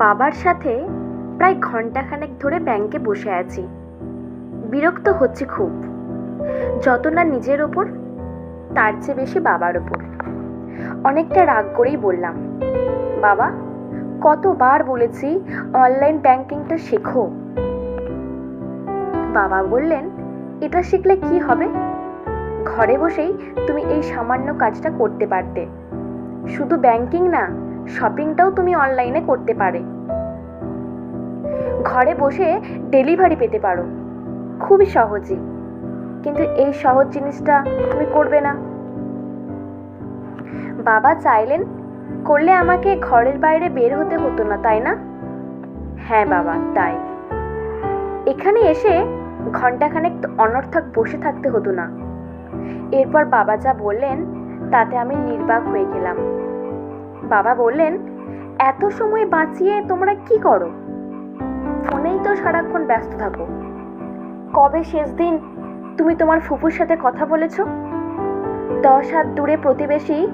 বাবার সাথে প্রায় ঘন্টাখানেক ধরে ব্যাংকে বসে আছি। বিরক্ত হচ্ছে খুব। যত না নিজের ওপর, তার চেয়ে বেশি বাবার ওপর। অনেকটা রাগ করেই বললাম, বাবা, কতবার বলেছি অনলাইন ব্যাংকিংটা শেখো? বাবা বললেন, এটা শিখলে কি হবে? ঘরে বসেই তুমি এই সামান্য কাজটা করতে পারতে। শুধু ব্যাংকিং না শপিংটাও তুমি অনলাইনে করতে পারে। ঘরে বসে ডেলিভারি পেতে পারো। খুবই সহজই। কিন্তু এই সহজ জিনিসটা তুমি করবে না। বাবা চাইলেন, করলে আমাকে ঘরের বাইরে বের হতে হতো না, তাই না? হ্যাঁ বাবা, তাই। এখানে এসে ঘন্টাখানেক অনর্থক বসে থাকতে হতো না। এরপর বাবা যা বললেন, তাতে আমি নির্বাক হয়ে গেলাম। বাবা বললেন, এত সময় বাঁচিয়ে তোমরা কি করো? ফোনেই তো সারাক্ষণ ব্যস্ত থাকো। কবে শেষ দিন তুমি তোমার ফুফুর সাথে কথা বলেছ? দশ হাত দূরে প্রতিবেশী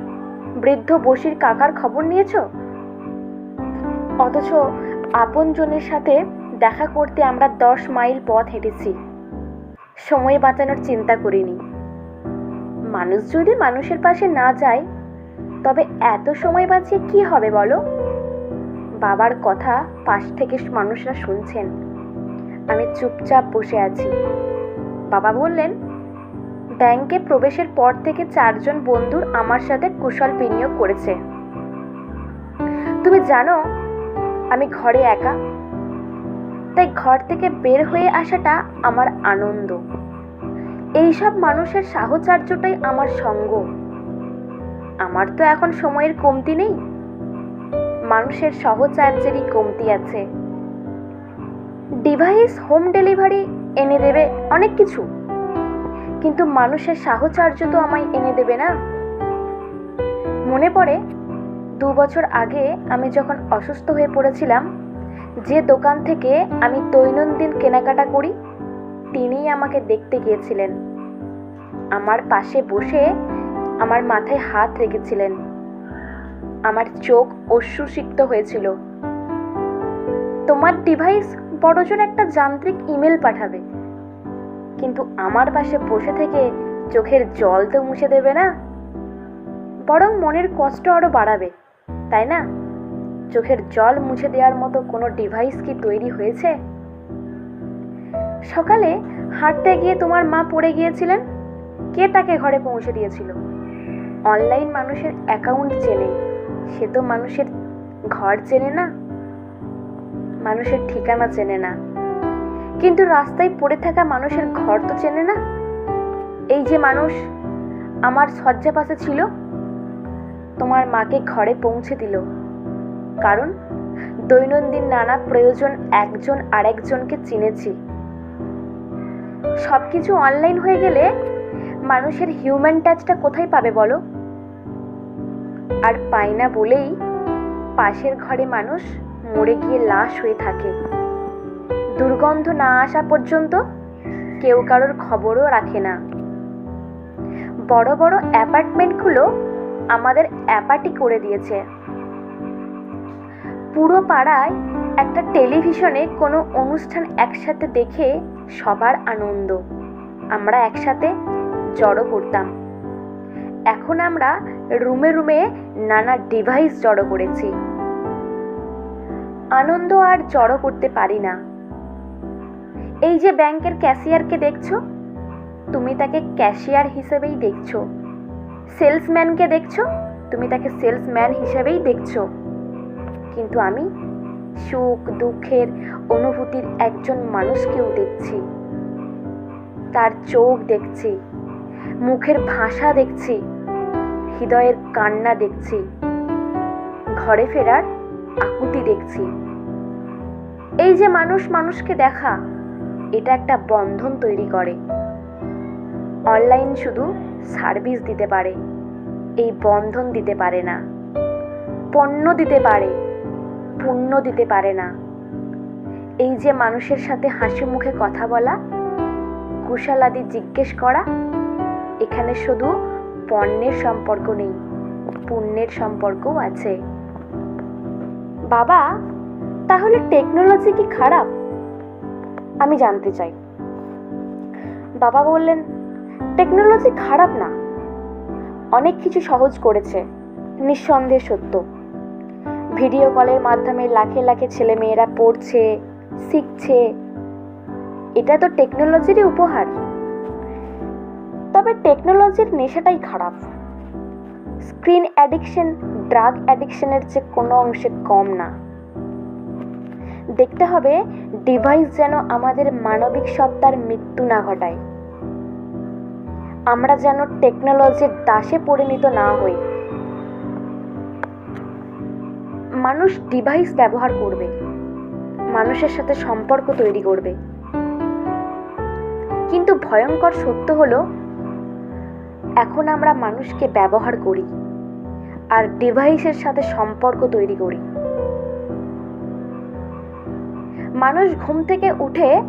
বৃদ্ধ বসির কাকার খবর নিয়েছ? অথচ আপনজনের সাথে দেখা করতে আমরা দশ মাইল পথ হেঁটেছি। সময় বাঁচানোর চিন্তা করিনি। মানুষ যদি মানুষের পাশে না যায় তবে এত সময় বাঁচিয়ে কি হবে বলো? বাবার কথা পাশ থেকে মানুষরা শুনছেন। আমি চুপচাপ বসে আছি। বাবা বললেন, ব্যাংকে প্রবেশের পর থেকে চারজন বন্ধুর আমার সাথে কুশল বিনিয়োগ করেছে। তুমি জানো, আমি ঘরে একা। তাই ঘর থেকে বের হয়ে আসাটা আমার আনন্দ। এইসব মানুষের সাহচর্যটাই আমার সঙ্গ। আমার তো এখন সময়ের কমতি নেই। মানুষের সহচার্যেরই কমতি আছে। ডিভাইস হোম ডেলিভারি এনে দেবে অনেক কিছু। কিন্তু মানুষের সাহচর্য তো আমায় এনে দেবে না। মনে পড়ে, দু বছর আগে আমি যখন অসুস্থ হয়ে পড়েছিলাম, যে দোকান থেকে আমি দৈনন্দিন কেনাকাটা করি, তিনিই আমাকে দেখতে গিয়েছিলেন। আমার পাশে বসে আমার মাথায় হাত রেখেছিলেন। আমার চোখ অশ্রুসিক্ত হয়েছিল। তোমার ডিভাইস বড়জোর একটা যান্ত্রিক ইমেল পাঠাবে। কিন্তু আমার পাশে বসে থেকে চোখের জল তো মুছে দেবে না। বরং মনের কষ্ট আরও বাড়াবে, তাই না? চোখের জল মুছে দেওয়ার মতো কোনো ডিভাইস কি তৈরি হয়েছে? সকালে হাঁটতে গিয়ে তোমার মা পড়ে গিয়েছিলেন। কে তাকে ঘরে পৌঁছে দিয়েছিল? অনলাইন মানুষের অ্যাকাউন্ট চেনে। সে তো মানুষের ঘর চেনে না, মানুষের ঠিকানা চেনে না। কিন্তু রাস্তায় পড়ে থাকা মানুষের ঘর তো চেনে না। এই যে মানুষ, আমার শয্যা পাশে ছিল, তোমার মাকে ঘরে পৌঁছে দিল। কারণ, দৈনন্দিন নানা প্রয়োজন একজন আরেকজনকে চিনেছি। সব কিছু অনলাইন হয়ে গেলে মানুষের হিউম্যান টাচটা কোথায় পাবে বলো? আর পায় না বলেই পাশের ঘরে মানুষ মরে গিয়ে লাশ হয়ে থাকে। দুর্গন্ধ না আসা পর্যন্ত কেউ কারোর খবরও রাখে না। বড় বড় অ্যাপার্টমেন্টগুলো আমাদের অ্যাপাটি করে দিয়েছে। পুরো পাড়ায় একটা টেলিভিশনে কোনো অনুষ্ঠান একসাথে দেখে সবার আনন্দ। আমরা একসাথে জড়ো করতাম। এখন আমরা রুমে রুমে নানা ডিভাইস জড়ো করেছি। আনন্দ আর জড়ো করতে পারি না। এই যে ব্যাংকের ক্যাশিয়ারকে দেখছ? তুমি তাকে ক্যাশিয়ার হিসেবেই দেখছ। সেলসম্যানকে দেখছ? তুমি তাকে সেলসম্যান হিসেবেই দেখছ। কিন্তু আমি সুখ, দুঃখের অনুভূতির একজন মানুষকেও দেখছি। তার চোখ দেখছি। মুখের ভাষা দেখছি। হৃদয়ের কান্না দেখছি। ঘরে ফেরার আকুতি দেখছি। এই যে মানুষ মানুষকে দেখা, এটা একটা বন্ধন তৈরি করে। অনলাইন শুধু সার্ভিস দিতে পারে, এই বন্ধন দিতে পারে না। পণ্য দিতে পারে, পুণ্য দিতে পারে না। এই যে মানুষের সাথে হাসি মুখে কথা বলা, কুশালাদি জিজ্ঞেস করা, এখানে শুধু পণ্যের সম্পর্ক নেই, পুণ্যের সম্পর্কও আছে। বাবা, তাহলে টেকনোলজি কি খারাপ? আমি জানতে চাই। বাবা বললেন টেকনোলজি খারাপ না। অনেক কিছু সহজ করেছে, নিঃসন্দেহে সত্য। ভিডিও কলের মাধ্যমে লাখে লাখে ছেলে মেয়েরা পড়ছে, শিখছে। এটা তো টেকনোলজিরই উপহার। তবে টেকনোলজির নেশাটাই খারাপ। স্ক্রিন অ্যাডিকশন ড্রাগ অ্যাডিকশনের চেয়ে কোনো অংশে কম না। দেখতে হবে ডিভাইস যেন আমাদের মানবিক সত্তার মৃত্যু না ঘটায়। আমরা যেন টেকনোলজির দাসে পরিণত না হই। মানুষ ডিভাইস ব্যবহার করবে। মানুষের সাথে সম্পর্ক তৈরি করবে। কিন্তু ভয়ঙ্কর সত্য হলো এখন আমরা মানুষকে ব্যবহার করি আর ডিভাইসের সাথে সম্পর্ক তৈরি করি। মানুষ ঘুম থেকে উঠে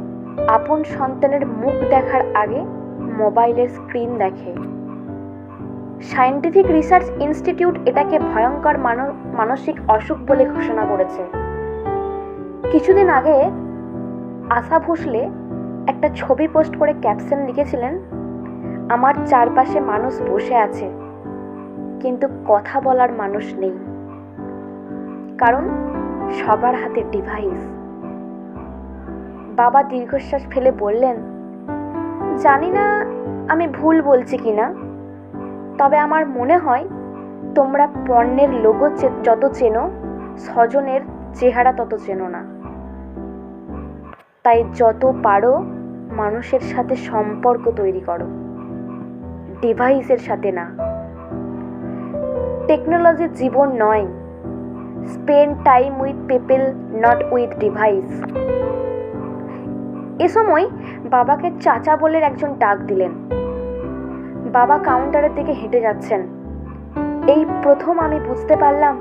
আপন সন্তানের মুখ দেখার আগে মোবাইলের স্ক্রিন দেখে। সায়েন্টিফিক রিসার্চ ইনস্টিটিউট এটাকে ভয়ঙ্কর মানো- মানসিক অসুখ বলে ঘোষণা করেছে। কিছুদিন আগে আশা ভোসলে একটা ছবি পোস্ট করে ক্যাপশন লিখেছিলেন আমার চারপাশে মানুষ বসে আছে, কিন্তু কথা বলার মানুষ নেই। কারণ সবার হাতে ডিভাইস বাবা দীর্ঘশ্বাস ফেলে বললেন, জানি না আমি ভুল বলছি কিনা তবে আমার মনে হয় তোমরা পণ্যের লোগো যত চেনো, স্বজনের চেহারা তত চেনো না। তাই যত পারো মানুষের সাথে সম্পর্ক তৈরি করো। ডিভাইসের সাথে না। টেকনোলজি জীবন নয়। Spend time with people not with device এ সময় বাবাকে চাচা বলে একজন ডাক দিলেন। বাবা কাউন্টারের দিকে হেঁটে যাচ্ছেন। এই প্রথম আমি বুঝতে পারলাম,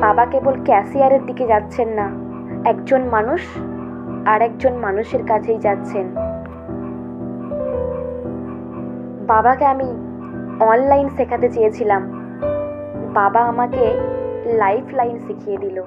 বাবা কেবল ক্যাশিয়ারের দিকে যাচ্ছেন না। একজন মানুষ আর একজন মানুষের কাছেই যাচ্ছেন। বাবাকে আমি অনলাইন শেখাতে চেয়েছিলাম। বাবা আমাকে লাইফ লাইন শিখিয়ে দিল।